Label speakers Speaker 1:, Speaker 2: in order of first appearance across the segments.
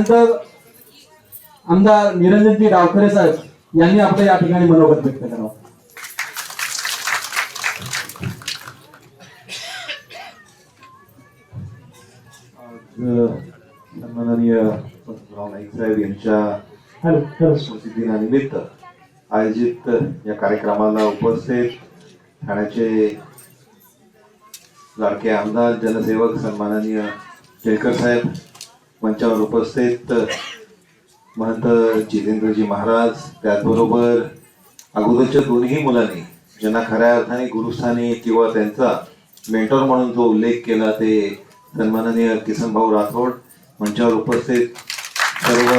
Speaker 1: त्यानंतर आमदार निरंजनजी डावखरे साहेब यांनी आपलं या ठिकाणी मनोगत व्यक्त करावं
Speaker 2: पंतप्रधान नाईक साहेब यांच्या स्मृती दिनानिमित्त आयोजित या कार्यक्रमाला उपस्थित ठाण्याचे लाडके आमदार जनसेवक सन्माननीय केळकर साहेब मंचावर उपस्थित महंत जितेंद्रजी महाराज त्याचबरोबर अगोदरच्या दोन्ही मुलांनी ज्यांना खऱ्या अर्थाने गुरुस्थानी किंवा त्यांचा मेंटॉर म्हणून जो उल्लेख केला ते सन्माननीय किसन भाऊ राठोड मंचावर उपस्थित सर्व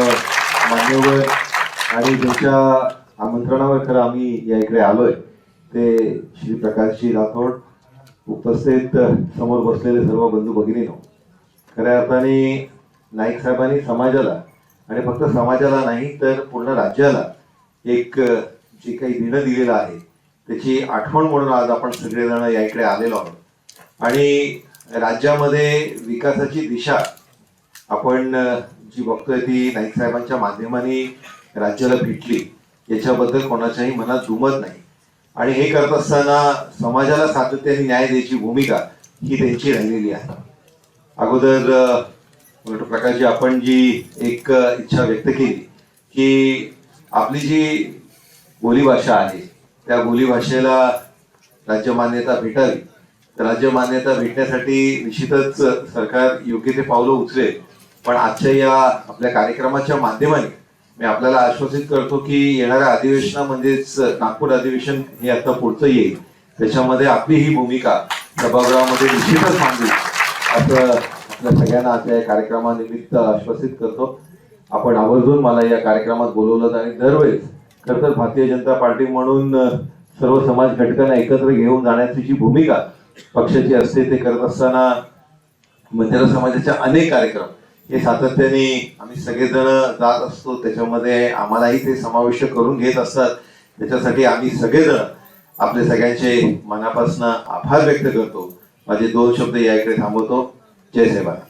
Speaker 2: मान्यवर आणि ज्यांच्या आमंत्रणावर खरं आम्ही या इकडे आलोय ते श्री प्रकाशजी राठोड उपस्थित समोर बसलेले सर्व बंधू भगिनीनो खऱ्या अर्थाने नाईक साहेबांनी समाजाला आणि फक्त समाजाला नाही तर पूर्ण राज्याला एक जे काही निर्णय दिलेलं आहे त्याची आठवण म्हणून आज आपण सगळेजण या इकडे आलेलो आहोत. आणि राज्यामध्ये विकासाची दिशा आपण जी बघतोय ती नाईक साहेबांच्या माध्यमाने राज्याला भेटली याच्याबद्दल कोणाच्याही मनात दुमत नाही. आणि हे करत असताना समाजाला सातत्याने न्याय द्यायची भूमिका ही त्यांची राहिलेली आहे. अगोदर प्रकाशजी आपण जी एक इच्छा व्यक्त केली की आपली जी बोलीभाषा आहे त्या बोलीभाषेला राज्य मान्यता भेटावी. तर राज्यमान्यता भेटण्यासाठी निश्चितच सरकार योग्य ते पावलं उचलेल. पण आजच्या या आपल्या कार्यक्रमाच्या माध्यमाने मी आपल्याला आश्वासित करतो की येणाऱ्या अधिवेशना म्हणजेच नागपूर अधिवेशन हे आता पुढचं येईल. त्याच्यामध्ये आपली ही भूमिका सभागृहामध्ये निश्चितच मांडली असं आपल्या सगळ्यांना आजच्या या कार्यक्रमानिमित्त आश्वासित करतो. आपण आवर्जून मला या कार्यक्रमात बोलवलं आणि दरवेळेस खरं तर भारतीय जनता पार्टी म्हणून सर्व समाज घटकांना एकत्र घेऊन जाण्याची जी भूमिका पक्षाची असते ते करत असताना बंजारा समाजाचे अनेक कार्यक्रम हे सातत्याने आम्ही सगळेजण जात असतो. त्याच्यामध्ये आम्हालाही ते समाविष्ट करून घेत असतात. त्याच्यासाठी आम्ही सगळेजण आपले सगळ्यांचे मनापासून आभार व्यक्त करतो. माझे दोन शब्द या इकडे थांबवतो. చేసేవారు